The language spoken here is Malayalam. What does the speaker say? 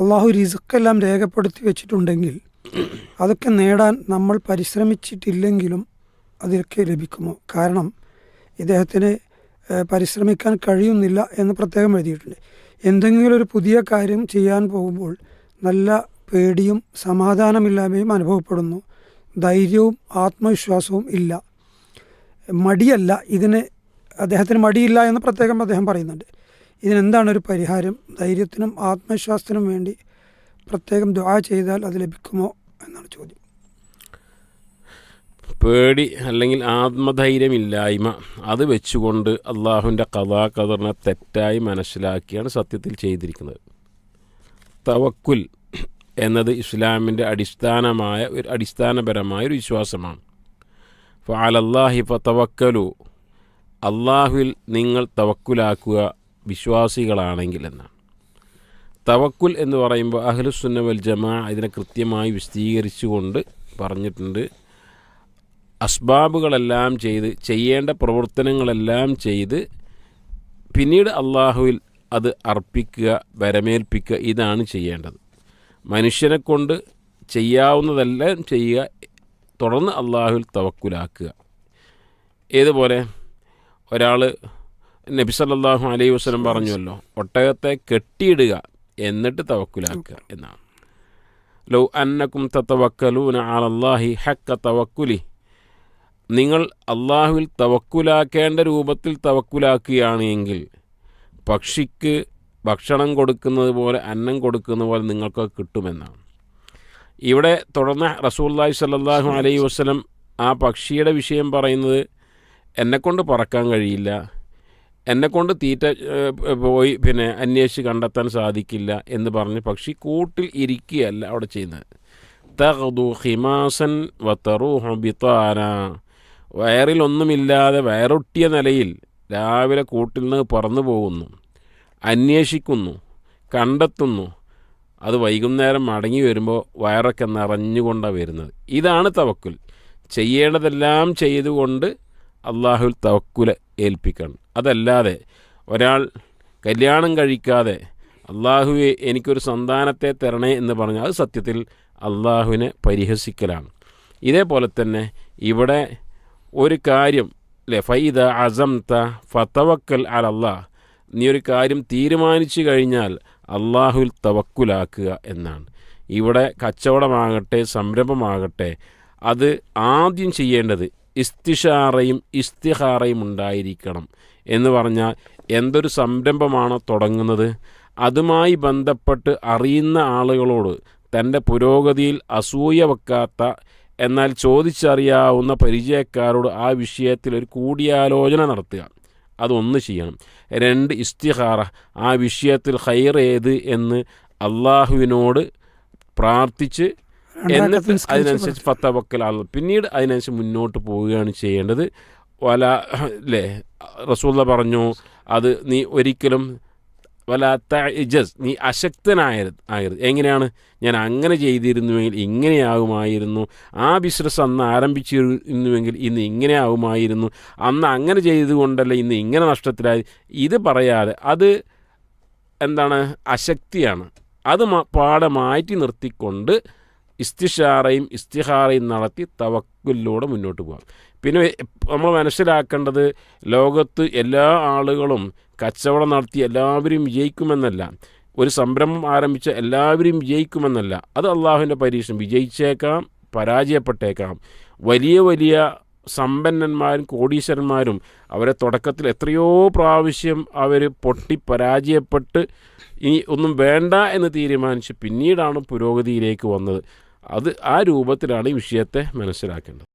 അള്ളാഹു റിസുക്കെല്ലാം രേഖപ്പെടുത്തി വെച്ചിട്ടുണ്ടെങ്കിൽ അതൊക്കെ നേടാൻ നമ്മൾ പരിശ്രമിച്ചിട്ടില്ലെങ്കിലും അതിലൊക്കെ ലഭിക്കുമോ? കാരണം ഇദ്ദേഹത്തിന് പരിശ്രമിക്കാൻ കഴിയുന്നില്ല എന്ന് പ്രത്യേകം എഴുതിയിട്ടുണ്ട്. എന്തെങ്കിലും ഒരു പുതിയ കാര്യം ചെയ്യാൻ പോകുമ്പോൾ നല്ല പേടിയും സമാധാനമില്ലായ്മയും അനുഭവപ്പെടുന്നു. ധൈര്യവും ആത്മവിശ്വാസവും ഇല്ല. മടിയല്ല ഇതിന് അദ്ദേഹത്തിന് മടിയില്ല എന്ന് പ്രത്യേകം അദ്ദേഹം പറയുന്നുണ്ട്. ഇതിനെന്താണ് ഒരു പരിഹാരം? ധൈര്യത്തിനും ആത്മവിശ്വാസത്തിനും വേണ്ടി പ്രത്യേകം ദുആ ചെയ്താൽ അത് ലഭിക്കുമോ എന്നാണ് ചോദ്യം. പേടി അല്ലെങ്കിൽ ആത്മധൈര്യമില്ലായ്മ അത് വെച്ചുകൊണ്ട് അള്ളാഹുവിന്റെ കഥാകഥറിനെ തെറ്റായി മനസ്സിലാക്കിയാണ് സത്യത്തിൽ ചെയ്തിരിക്കുന്നത്. തവക്കുൽ എന്നത് ഇസ്ലാമിന്റെ അടിസ്ഥാനമായ ഒരു അടിസ്ഥാനപരമായ ഒരു വിശ്വാസമാണ്. ഫാലല്ലാഹി തവക്കലു അള്ളാഹുവിൽ നിങ്ങൾ തവക്കുലാക്കുക വിശ്വാസികളാണെങ്കിൽ എന്നാണ് തവക്കുൽ എന്ന് പറയുമ്പോൾ അഹ്ലുസുന്ന വൽ ജമാ ഇതിനെ കൃത്യമായി വിശദീകരിച്ചുകൊണ്ട് പറഞ്ഞിട്ടുണ്ട്. അസ്ബാബുകളെല്ലാം ചെയ്ത് ചെയ്യേണ്ട പ്രവർത്തനങ്ങളെല്ലാം ചെയ്ത് പിന്നീട് അള്ളാഹുവിൽ അത് അർപ്പിക്കുക വരമേൽപ്പിക്കുക ഇതാണ് ചെയ്യേണ്ടത്. മനുഷ്യനെ കൊണ്ട് ചെയ്യാവുന്നതെല്ലാം ചെയ്യുക തുടർന്ന് അള്ളാഹുവിൽ തവക്കുലാക്കുക. ഏതുപോലെ? ഒരാൾ നബി സല്ലല്ലാഹു അലൈഹി വസ്ലം പറഞ്ഞുവല്ലോ ഒട്ടകത്തെ കെട്ടിയിടുക എന്നിട്ട് തവക്കുലാക്കുക എന്നാണ്. ലൗ അന്നക്കും തത്തവക്കലൂന അലല്ലാഹി ഹക്ക തവക്കുലി. നിങ്ങൾ അള്ളാഹുവിൽ തവക്കുലാക്കേണ്ട രൂപത്തിൽ തവക്കുലാക്കുകയാണ് എങ്കിൽ പക്ഷിക്ക് ഭക്ഷണം കൊടുക്കുന്നത് പോലെ അന്നം കൊടുക്കുന്ന പോലെ നിങ്ങൾക്ക് കിട്ടുമെന്നാണ്. ഇവിടെ തുടർന്ന് റസൂല്ലാഹി സല്ലാഹു അലൈഹി വസ്ലം ആ പക്ഷിയുടെ വിഷയം പറയുന്നത് എന്നെക്കൊണ്ട് പറക്കാൻ കഴിയില്ല. എന്നെക്കൊണ്ട് തീറ്റ പോയി പിന്നെ അന്വേഷിച്ച് കണ്ടെത്താൻ സാധിക്കില്ല എന്ന് പറഞ്ഞ് പക്ഷി കൂട്ടിൽ ഇരിക്കുകയല്ല അവിടെ ചെയ്യുന്നത്. തഹദു ഹിമാസൻ വത്തറു ഹിത്താന വയറിലൊന്നുമില്ലാതെ വയറൊട്ടിയ നിലയിൽ രാവിലെ കൂട്ടിൽ നിന്ന് പറന്നു പോകുന്നു. അന്വേഷിക്കുന്നു കണ്ടെത്തുന്നു. അത് വൈകുന്നേരം മടങ്ങി വരുമ്പോൾ വയറൊക്കെ നിറഞ്ഞുകൊണ്ടാണ് വരുന്നത്. ഇതാണ് തവക്കുൽ. ചെയ്യേണ്ടതെല്ലാം ചെയ്തുകൊണ്ട് അള്ളാഹുൽ തവക്കുല ഏൽപ്പിക്കണം. അതല്ലാതെ ഒരാൾ കല്യാണം കഴിക്കാതെ അള്ളാഹുവെ എനിക്കൊരു സന്താനത്തെ തരണേ എന്ന് പറഞ്ഞാൽ അത് സത്യത്തിൽ അള്ളാഹുവിനെ പരിഹസിക്കലാണ്. ഇതേപോലെ തന്നെ ഇവിടെ ഒരു കാര്യം അല്ലേ ഫൈദ അസംത ഫതവക്കൽ അലല്ലാഹ് നീ ഒരു കാര്യം തീരുമാനിച്ചു കഴിഞ്ഞാൽ അള്ളാഹുൽ തവക്കുലാക്കുക എന്നാണ്. ഇവിടെ കച്ചവടമാകട്ടെ സംരംഭമാകട്ടെ അത് ആദ്യം ചെയ്യേണ്ടത് ഇസ്തിഷാറയും ഇസ്തിഹാറയും ഉണ്ടായിരിക്കണം. എന്ന് പറഞ്ഞാൽ എന്തൊരു സംരംഭമാണ് തുടങ്ങുന്നത്? അതുമായി ബന്ധപ്പെട്ട് അറിയുന്ന ആളുകളോട് തന്റെ പുരോഗതിയിൽ അസൂയ വെക്കാത്ത എന്നാൽ ചോദിച്ചറിയാവുന്ന പരിചയക്കാരോട് ആ വിഷയത്തിൽ ഒരു കൂടിയാലോചന നടത്തുക. അതൊന്ന് ചെയ്യണം. രണ്ട് ഇസ്തിഹാറ. ആ വിഷയത്തിൽ ഹൈർ ഏത് എന്ന് അള്ളാഹുവിനോട് പ്രാർത്ഥിച്ച് എന്നിട്ട് അതിനനുസരിച്ച് ഫത്തവക്കൽ വക്കലാണ് പിന്നീട് അതിനനുസരിച്ച് മുന്നോട്ട് പോവുകയാണ് ചെയ്യേണ്ടത്. വല അല്ലേ റസൂള്ള പറഞ്ഞു അത് നീ ഒരിക്കലും വല തജസ് നീ അശക്തനായത് ആയിരുന്നു എങ്ങനെയാണ്? ഞാൻ അങ്ങനെ ചെയ്തിരുന്നുവെങ്കിൽ ഇങ്ങനെയാകുമായിരുന്നു. ആ ബിസിനസ് അന്ന് ആരംഭിച്ചിരുന്നുവെങ്കിൽ ഇന്ന് ഇങ്ങനെ ആകുമായിരുന്നു അന്ന് അങ്ങനെ ചെയ്തുകൊണ്ടല്ല ഇന്ന് ഇങ്ങനെ നഷ്ടത്തിലായി? ഇത് പറയാതെ അത് എന്താണ്? അശക്തിയാണ്. അത് പാടെ മാറ്റി നിർത്തിക്കൊണ്ട് ഇസ്തിഷാറയും ഇസ്തിഹാറയും നടത്തി തവക്കുലിലൂടെ മുന്നോട്ട് പോകാം പിന്നെ നമ്മൾ മനസ്സിലാക്കേണ്ടത് ലോകത്ത് എല്ലാ ആളുകളും കച്ചവടം നടത്തി എല്ലാവരും വിജയിക്കുമെന്നല്ല. ഒരു സംരംഭം ആരംഭിച്ച എല്ലാവരും വിജയിക്കുമെന്നല്ല. അത് അള്ളാഹുവിന്റെ പരീക്ഷണം. വിജയിച്ചേക്കാം പരാജയപ്പെട്ടേക്കാം. വലിയ വലിയ സമ്പന്നന്മാരും കോടീശ്വരന്മാരും അവരെ തുടക്കത്തിൽ എത്രയോ പ്രാവശ്യം അവർ പൊട്ടി പരാജയപ്പെട്ട് ഇനി ഒന്നും വേണ്ട എന്ന് തീരുമാനിച്ച് പിന്നീടാണ് പുരോഗതിയിലേക്ക് വന്നത്. അത് ആ രൂപത്തിലാണ് ഈ വിഷയത്തെ മനസ്സിലാക്കേണ്ടത്.